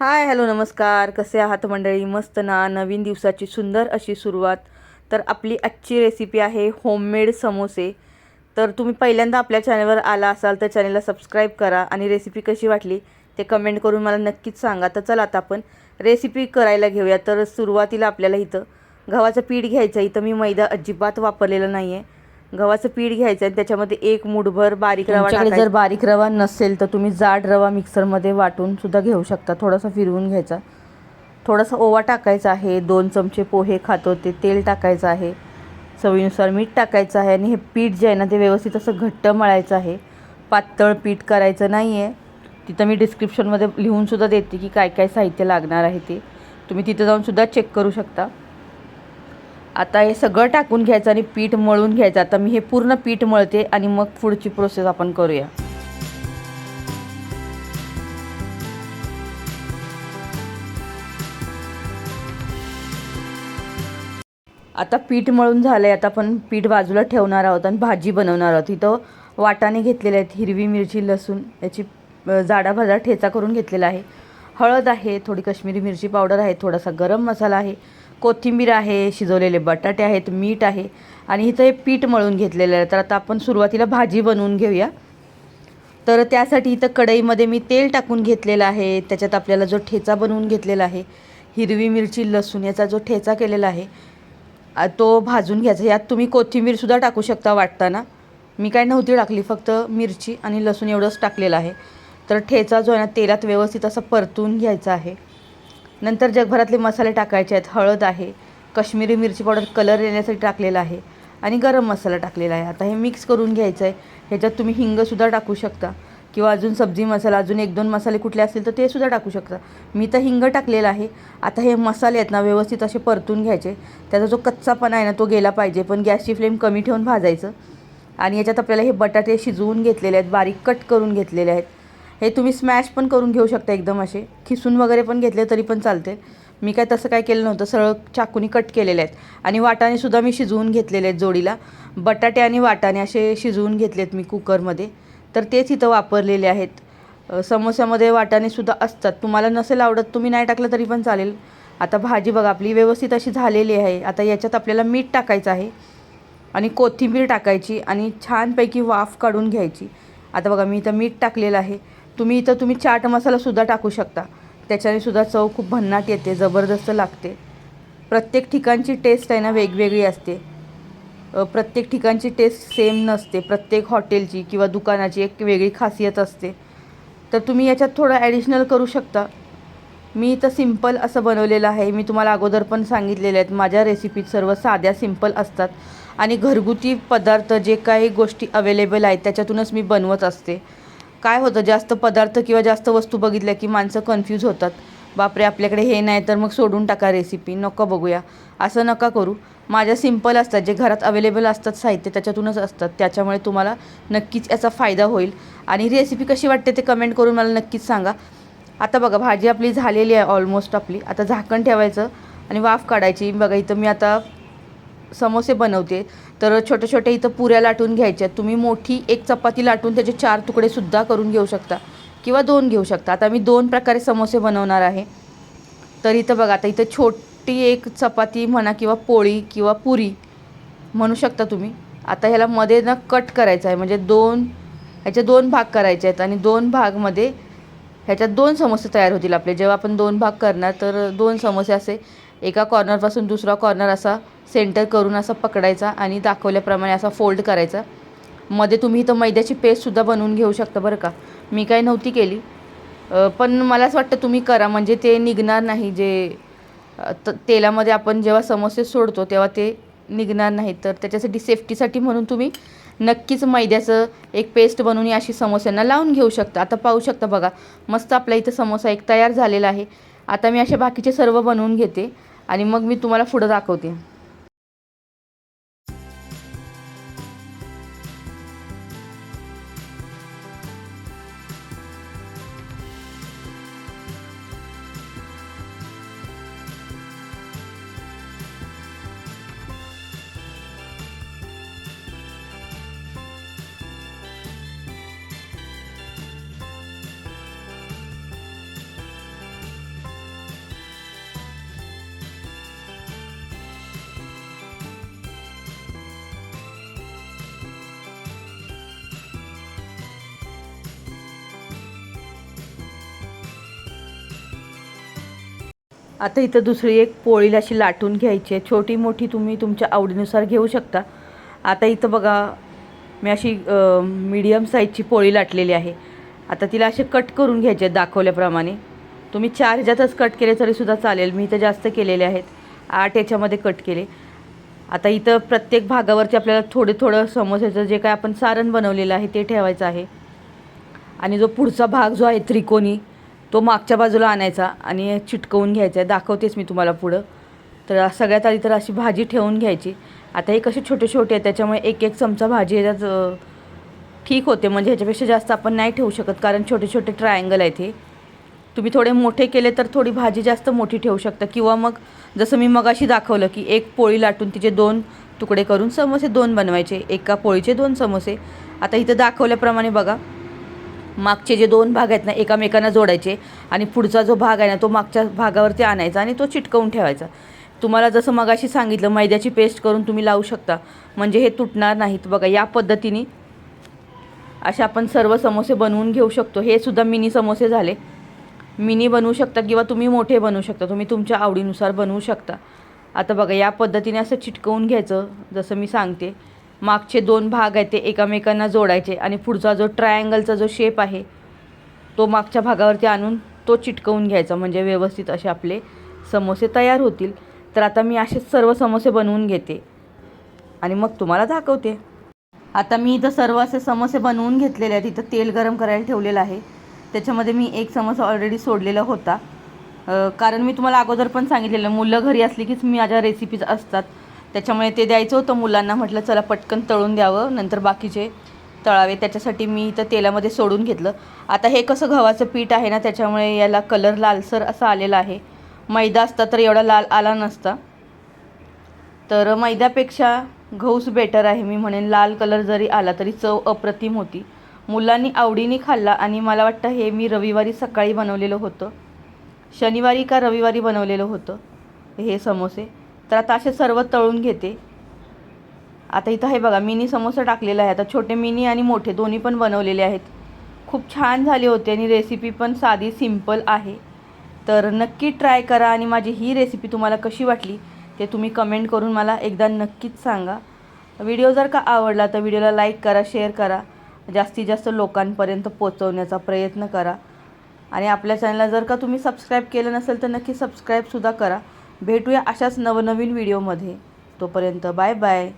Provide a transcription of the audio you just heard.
Hi hello नमस्कार. कसे आहात मंडळी? मस्त ना? नवीन दिवसाची सुंदर अशी सुरुवात. तर आपली आजची रेसिपी आहे होममेड समोसे. तर तुम्ही पहिल्यांदा आपल्या चॅनलवर आला असाल तर चॅनलला सबस्क्राईब करा आणि रेसिपी कशी वाटली ते कमेंट करून मला नक्कीच सांगा. तर चला आता आपण रेसिपी करायला घेऊया. तर सुरुवातीला आपल्याला इथं गव्हाचं पीठ घ्यायचं इथं मी मैदा अजिबात वापरलेला नाही आहे गव्हाचं पीठ घ्यायचं आणि त्याच्यामध्ये एक मुठभर बारीक रवा जर बारीक रवा नसेल तर तुम्ही जाड रवा मिक्सरमध्ये वाटून सुद्धा घेऊ शकता. थोडासा फिरवून घ्यायचा. थोडासा ओवा टाकायचा आहे. दोन चमचे पोहे खातो. ते तेल टाकायचं आहे. चवीनुसार मीठ टाकायचं आहे आणि हे पीठ जे आहे ना ते व्यवस्थित असं घट्ट मळायचं आहे. पातळ पीठ करायचं नाही आहे तिथं मी डिस्क्रिप्शनमध्ये लिहूनसुद्धा देते की काय काय साहित्य लागणार आहे ते. तुम्ही तिथं जाऊनसुद्धा चेक करू शकता. आता हे सगळं टाकून घ्यायचं आणि पीठ मळून घ्यायचं. आता मी हे पूर्ण पीठ मळते आणि मग पुढची प्रोसेस आपण करूया. आता पीठ मळून झालं आहे आता आपण पीठ बाजूला ठेवणार आहोत आणि भाजी बनवणार आहोत. इथं वाटाणे घेतलेले आहेत हिरवी मिरची लसूण याची जाडा भाजा ठेचा करून घेतलेला आहे. हळद आहे थोडी काश्मीरी मिरची पावडर आहे थोडासा गरम मसाला आहे. कोथिंबीर आहे शिजवलेले बटाटे आहेत मीठ आहे आणि इथं हे पीठ मळून घेतलेलं आहे. तर आता आपण सुरुवातीला भाजी बनवून घेऊया. तर त्यासाठी इथं कढईमध्ये मी तेल टाकून घेतलेलं आहे. त्याच्यात आपल्याला जो ठेचा बनवून घेतलेला आहे हिरवी मिरची लसूण याचा जो ठेचा केलेला आहे तो भाजून घ्यायचा. यात तुम्ही कोथिंबीरसुद्धा टाकू शकता वाटताना. मी काय नव्हती टाकली फक्त मिरची आणि लसूण एवढंच टाकलेलं आहे. तर ठेचा जो आहे ना तेलात व्यवस्थित असा परतून घ्यायचा आहे. नंतर जगभरातले मसाले टाकायचे आहेत. हळद आहे कश्मीरी मिरची पावडर कलर येण्यासाठी टाकलेला आहे आणि गरम मसाला टाकलेला आहे. आता हे मिक्स करून घ्यायचं आहे ह्याच्यात तुम्ही हिंगसुद्धा टाकू शकता किंवा अजून सब्जी मसाला अजून एक दोन मसाले कुठले असतील तर ते सुद्धा टाकू शकता. मी तर हिंग टाकलेला आहे. आता हे मसाले आहेत ना व्यवस्थित असे परतून घ्यायचे. त्याचा जो कच्चापणा आहे ना तो गेला पाहिजे. पण गॅसची फ्लेम कमी ठेवून भाजायचं. आणि याच्यात आपल्याला हे बटाटे शिजवून घेतलेले आहेत बारीक कट करून घेतलेले आहेत. हे तुम्ही स्मॅश पण करून घेऊ शकता एकदम असे. खिसून वगैरे पण घेतले तरी पण चालते. मी काय तसं काय केलं नव्हतं. सरळ चाकूनी कट केलेले आहेत. आणि वाटाणेसुद्धा मी शिजवून घेतलेले आहेत जोडीला. बटाटे आणि वाटाणे असे शिजवून घेतलेत मी कुकरमध्ये. तर तेच इथं वापरलेले आहेत. समोस्यामध्ये वाटाणेसुद्धा असतात. तुम्हाला नसेल आवडत तुम्ही नाही टाकलं तरी पण चालेल. आता भाजी बघा आपली व्यवस्थित अशी झालेली आहे. आता याच्यात आपल्याला मीठ टाकायचं आहे. आणि कोथिंबीर टाकायची आणि छानपैकी वाफ काढून घ्यायची. आता बघा मी इथं मीठ टाकलेलं आहे. तुम्ही इथं तुम्ही चाट मसालासुद्धा टाकू शकता. त्याच्याने सुद्धा चव खूप भन्नाट येते जबरदस्त लागते. प्रत्येक ठिकाणची टेस्ट आहे ना वेगवेगळी असते. प्रत्येक ठिकाणची टेस्ट सेम नसते. प्रत्येक हॉटेलची किंवा दुकानाची एक वेगळी खासियत असते. तर तुम्ही याच्यात थोडं ॲडिशनल करू शकता. मी इथं सिंपल असं बनवलेलं आहे. मी तुम्हाला अगोदर पण सांगितलेले आहेत माझ्या रेसिपीत सर्व साध्या सिंपल असतात. आणि घरगुती पदार्थ जे काही गोष्टी अवेलेबल आहेत त्याच्यातूनच मी बनवत असते. काय होतं? जास्त पदार्थ किंवा जास्त वस्तू बघितल्या की माणसं कन्फ्यूज होतात. बापरे आपल्याकडे हे नाही तर मग सोडून टाका रेसिपी नको बघूया. असं नका करू. माझ्या सिंपल असतात. जे घरात अवेलेबल असतात साहित्य त्याच्यातूनच असतात. त्याच्यामुळे तुम्हाला नक्कीच याचा फायदा होईल. आणि रेसिपी कशी वाटते ते कमेंट करून मला नक्कीच सांगा. आता बघा भाजी आपली झालेली आहे ऑलमोस्ट आपली. आता झाकण ठेवायचं आणि वाफ काढायची. बघा इथं मी आता समोसे बनवते तर छोटे छोटे इथं पुऱ्या लाटून घ्यायच्या. तुम्ही मोठी एक चपाती लाटून त्याचे चार तुकडे सुद्धा करून घेऊ शकता किंवा दोन घेऊ शकता. आता मी दोन प्रकारे समोसे बनवणार आहे. तर इथं बघा आता इथं छोटी एक चपाती म्हणा किंवा पोळी किंवा पुरी म्हणू शकता तुम्ही. आता ह्याला मध्ये ना कट करायचं आहे. म्हणजे दोन ह्याचे दोन भाग करायचे आहेत आणि दोन भागमध्ये ह्याच्यात दोन समोसे तयार होतील आपले. जेव्हा आपण दोन भाग करणार तर दोन समोसे असे एका कॉर्नरपासून दुसरा कॉर्नर असा सेंटर करून असा पकडायचा आणि दाखवल्याप्रमाणे असा फोल्ड करायचा. मध्ये तुम्ही इथं मैद्याची पेस्टसुद्धा बनवून घेऊ शकता बरं का. मी काय नव्हती केली. पण मला असं वाटतं तुम्ही करा म्हणजे ते निघणार नाही. जे त तेलामध्ये आपण जेव्हा समोसे सोडतो तेव्हा ते निघणार नाही. तर त्याच्यासाठी सेफ्टीसाठी म्हणून तुम्ही नक्कीच मैद्याचं एक पेस्ट बनवून अशी समोस्यांना लावून घेऊ शकता. आता पाहू शकता बघा मस्त आपल्या इथं समोसा एक तयार झालेला आहे. आता मी असे बाकीचे सर्व बनवून घेते. आणि मग मी तुम्हाला पुढं दाखवते. आता इथं दुसरी एक पोळीला अशी लाटून घ्यायची आहे. छोटी मोठी तुम्ही तुमच्या आवडीनुसार घेऊ शकता. आता इथं बघा मी अशी मीडियम साईजची पोळी लाटलेली आहे. आता तिला असे कट करून घ्यायचे आहेत दाखवल्याप्रमाणे. तुम्ही चार ह्याच्यातच कट केले तरीसुद्धा चालेल. मी इथं जास्त केलेले आहेत. आठ याच्यामध्ये कट केले. आता इथं प्रत्येक भागावरती आपल्याला थोडं थोडं समोस्याचं जे काय आपण सारण बनवलेलं आहे ते ठेवायचं आहे. आणि जो पुढचा भाग जो आहे त्रिकोणी तो मागच्या बाजूला आणायचा आणि चिटकवून घ्यायचा आहे. दाखवतेच मी तुम्हाला पुढं. तर सगळ्यात आधी तर अशी भाजी ठेवून घ्यायची. आता हे कसे छोटे छोटे आहेत त्याच्यामुळे एक एक चमचा भाजी ह्याच्यात ठीक होते. म्हणजे ह्याच्यापेक्षा जास्त आपण नाही ठेवू शकत कारण छोटे छोटे ट्रायंगल आहेत हे. तुम्ही थोडे मोठे केले तर थोडी भाजी जास्त मोठी ठेवू शकता. किंवा मग जसं मी मगाशी दाखवलं की एक पोळी लाटून तिचे दोन तुकडे करून समोसे दोन बनवायचे. एका पोळीचे दोन समोसे. आता इथं दाखवल्याप्रमाणे बघा. मागचे जे दोन भाग आहेत ना एकामेकांना जोडायचे आणि पुढचा जो भाग आहे ना तो मागच्या भागावरती आणायचा आणि तो चिटकवून ठेवायचा. तुम्हाला जसं मगाशी सांगितलं मैद्याची पेस्ट करून तुम्ही लावू शकता. म्हणजे हे तुटणार नाहीत. बघा या पद्धतीने असे आपण सर्व समोसे बनवून घेऊ शकतो. हे सुद्धा मिनी समोसे झाले. मिनी बनवू शकता किंवा तुम्ही मोठे बनवू शकता. तुम्ही तुमच्या आवडीनुसार बनवू शकता. आता बघा या पद्धतीने असं चिटकवून घ्यायचं जसं मी सांगते. मागचे दोन भाग आहेत ते एकामेकांना जोडायचे आणि पुढचा जो ट्रायंगलचा जो शेप आहे तो मागच्या भागावरती आणून तो चिटकवून घ्यायचा. म्हणजे व्यवस्थित असे आपले समोसे तयार होतील. तर आता मी असेच सर्व समोसे बनवून घेते. आणि मग तुम्हाला दाखवते. आता मी इथं सर्व असे समोसे बनवून घेतलेले आहेत. इथं तेल गरम करायला ठेवलेलं आहे. त्याच्यामध्ये मी एक समोसा ऑलरेडी सोडलेला होता. कारण मी तुम्हाला अगोदर पण सांगितलेलं मुलं घरी असली कीच मी माझ्या रेसिपीज असतात. त्याच्यामुळे ते द्यायचं होतं मुलांना. म्हटलं चला पटकन तळून द्यावं नंतर बाकीचे तळावे. त्याच्यासाठी मी इथं तेलामध्ये सोडून घेतलं. आता हे कसं गव्हाचं पीठ आहे ना त्याच्यामुळे याला कलर लालसर असा आलेला आहे. मैदा असता तर एवढा लाल आला नसता. तर मैद्यापेक्षा घऊस बेटर आहे मी म्हणेन. लाल कलर जरी आला तरी चव अप्रतिम होती. मुलांनी आवडीने खाल्ला आणि मला वाटतं हे मी रविवारी सकाळी बनवलेलं होतं. शनिवारी का रविवारी बनवलेलं होतं? हे समोसे. तर आता असे सर्व तळून घेते. आता इथं हे बघा मिनी समोसा टाकलेला आहे. आता छोटे मिनी आणि मोठे दोन्ही पण बनवलेले आहेत. खूप छान झाले होते आणि रेसिपी पण साधी सिंपल आहे. तर नक्की ट्राय करा आणि माझी ही रेसिपी तुम्हाला कशी वाटली ते तुम्ही कमेंट करून मला एकदा नक्कीच सांगा. व्हिडिओ जर का आवडला तर व्हिडिओला लाईक करा शेअर करा. जास्तीत जास्त लोकांपर्यंत पोचवण्याचा प्रयत्न करा. आणि आपल्या चॅनलला जर का तुम्ही सबस्क्राईब केलं नसेल तर नक्की सबस्क्राईबसुद्धा करा. भेटूया अशाच नवनवीन व्हिडिओमध्ये. तोपर्यंत बाय बाय.